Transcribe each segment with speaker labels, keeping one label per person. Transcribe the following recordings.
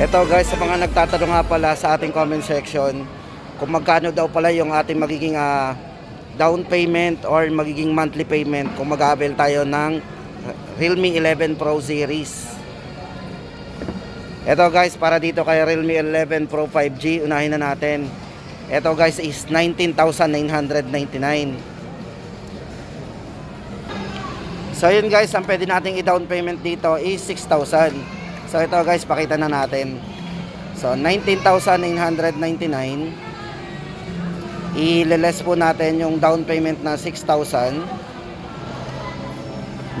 Speaker 1: Ito guys, sa mga nagtatanong nga pala sa ating comment section, kung magkano daw pala yung ating magiging ah, down payment or magiging monthly payment kung mag-avail tayo ng Realme 11 Pro series. Ito guys, para dito kay Realme 11 Pro 5G, unahin na natin. Ito guys is 19,999. So yun guys, ang pwede nating i-down payment dito is 6,000. So ito guys, pakita na natin. So 19,999. I-less po natin yung down payment na 6,000.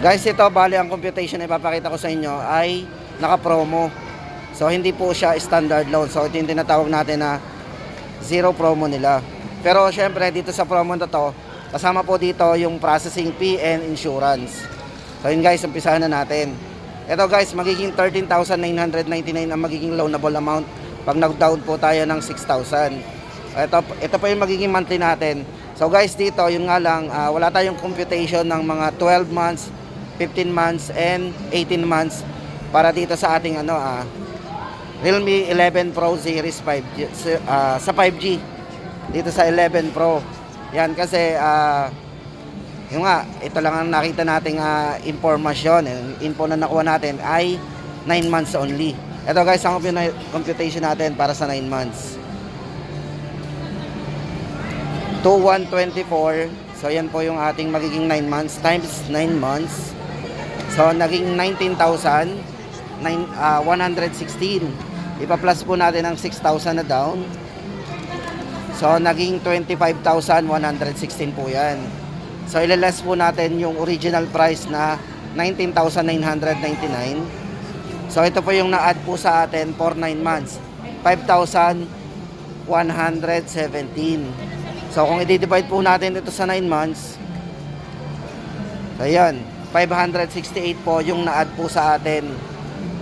Speaker 1: Guys, ito bali ang computation na ipapakita ko sa inyo ay naka-promo. So hindi po siya standard loan. So ito yung tinatawag natin na zero promo nila. Pero syempre dito sa promo na to, kasama po dito yung processing fee and insurance. So yun guys, umpisahan na natin. Ito guys, magiging 13,999 ang magiging loanable amount pag nag-down po tayo ng 6,000. Ito, ito po yung magiging monthly natin. So guys, dito, yun nga lang, ah, wala tayong computation ng mga 12 months, 15 months, and 18 months para dito sa ating ano, ah, Realme 11 Pro Series 5G, si- ah, sa 5G. Dito sa 11 Pro. Yan kasi, ah, yung nga, ito lang ang nakita nating ah, impormasyon, yung info na nakuha natin ay 9 months only. Ito guys, ang compu- computation natin para sa 9 months. 2124. So yan po yung ating magiging 9 months times 9 months. So naging 19,000 nine- ah, 116. Ipa-plus po natin ang 6,000 na down. So naging 25,116 po yan. So ilaless po natin yung original price na 19,999. So ito po yung na-add po sa atin for 9 months. 5,117. So kung i-divide po natin ito sa 9 months, so yan, 568 po yung na-add po sa atin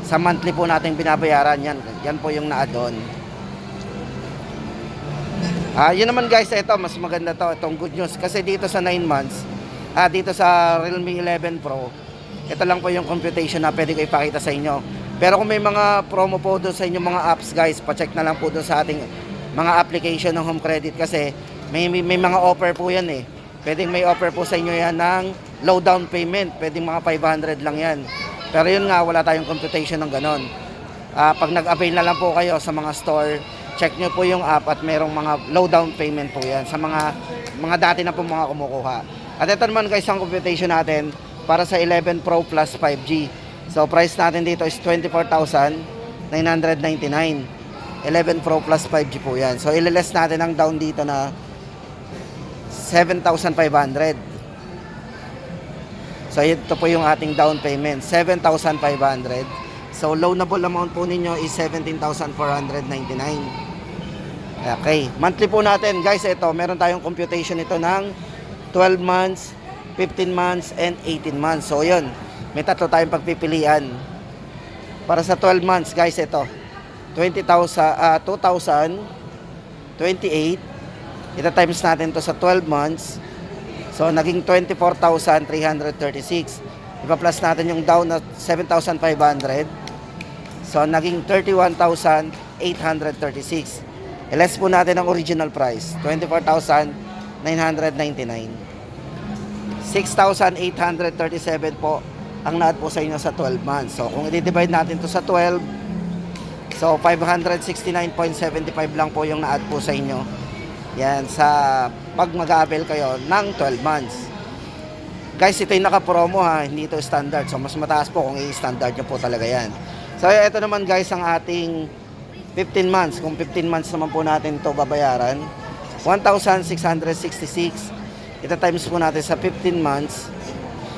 Speaker 1: sa monthly po natin binabayaran yan. Yan po yung na-add doon. Ah, yun naman guys, ito mas maganda to, itong good news kasi dito sa 9 months, ah dito sa Realme 11 Pro, ito lang po yung computation na pwede ko ipakita sa inyo. Pero kung may mga promo po doon sa inyong mga apps guys, pa-check na lang po doon sa ating mga application ng home credit kasi may, may, may mga offer po yan eh. Pwedeng may offer po sa inyo yan ng low down payment, pwedeng mga 500 lang yan. Pero yun nga, wala tayong computation ng ganon. Ah, pag nag-avail na lang po kayo sa mga store, check nyo po yung app at merong mga low down payment po yan sa mga mga dati na po mga kumukuha. At ito naman guys ang computation natin para sa 11 Pro Plus 5G. So price natin dito is 24,999. 11 Pro Plus 5G po yan. So ililess natin ang down dito na 7,500. So ito po yung ating down payment, 7,500. So loanable amount po ninyo is 17,499. Okay, monthly po natin guys, ito meron tayong computation ito ng 12 months, 15 months, and 18 months. So yun, may tatlo tayong pagpipilian. Para sa 12 months guys, ito 20,000, ah 2,028. Ita times natin to sa 12 months. So, naging 24,336. Ipa-plus natin yung down na 7,500. So, naging 31,836. I-less po natin ang original price. 24,999. 6,837 po ang naad po sa inyo sa 12 months. So, kung i-divide natin to sa 12, so 569.75 lang po yung naad po sa inyo. Yan, sa pag mag-avail kayo ng 12 months. Guys, ito yung naka-promo ha, hindi ito standard. So, mas mataas po kung i-standard nyo po talaga yan. So, ito naman guys ang ating 15 months. Kung 15 months naman po natin ito babayaran, 1,666. Ito times po natin sa 15 months.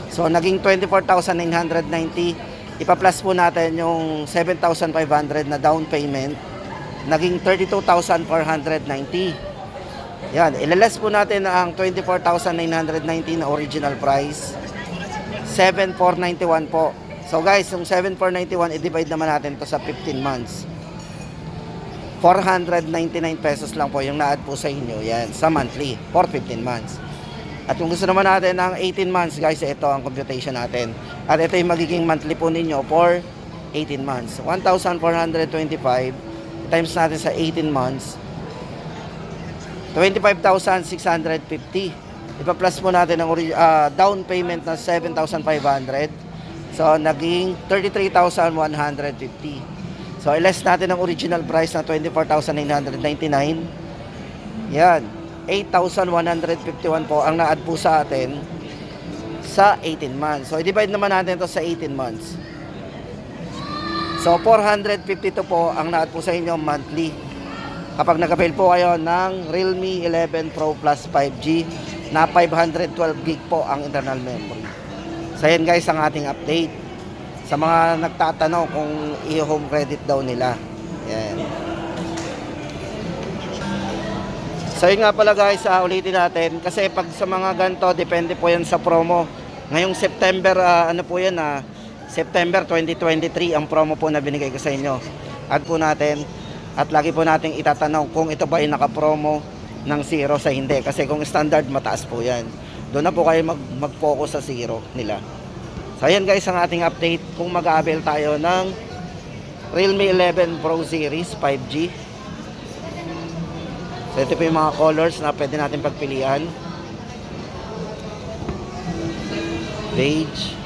Speaker 1: So, naging 24,990. Ipa-plus po natin yung 7,500 na down payment. Naging 32,490. Yan, ilaless po natin ang 24,990 na original price. 7,491 po. So guys, yung 7,491, i-divide naman natin to sa 15 months. 499 pesos lang po yung na-add po sa inyo. Yan, sa monthly for 15 months. At kung gusto naman natin ng 18 months, guys, ito ang computation natin. At ito yung magiging monthly po ninyo for 18 months. 1,425 times natin sa 18 months, 25,650. Ipa-plus mo natin ang ah, down payment na 7,500. So, naging 33,150. So, i-less natin ang original price na 24,999. Yan. 8,151 po ang na-add po sa atin sa 18 months. So, i-divide naman natin ito sa 18 months. So, 452 po ang na-add po sa inyo monthly. Kapag nag-avail po kayo ng Realme 11 Pro Plus 5G na 512 gig po ang internal memory. So, yan guys ang ating update. Sa mga nagtatanong kung i-home credit daw nila. Yan. So yun nga pala guys, ah, ulitin natin kasi pag sa mga ganito depende po yan sa promo. Ngayong September ah, ano po yan ah, September 2023 ang promo po na binigay ko sa inyo. Add po natin at lagi po nating itatanong kung ito ba ay naka-promo ng zero sa hindi kasi kung standard mataas po yan. Doon na po kayo mag mag-focus sa zero nila. So ayan guys ang ating update kung mag-aabil tayo ng Realme 11 Pro Series 5G So ito po yung mga colors na pwede natin pagpilian. Beige.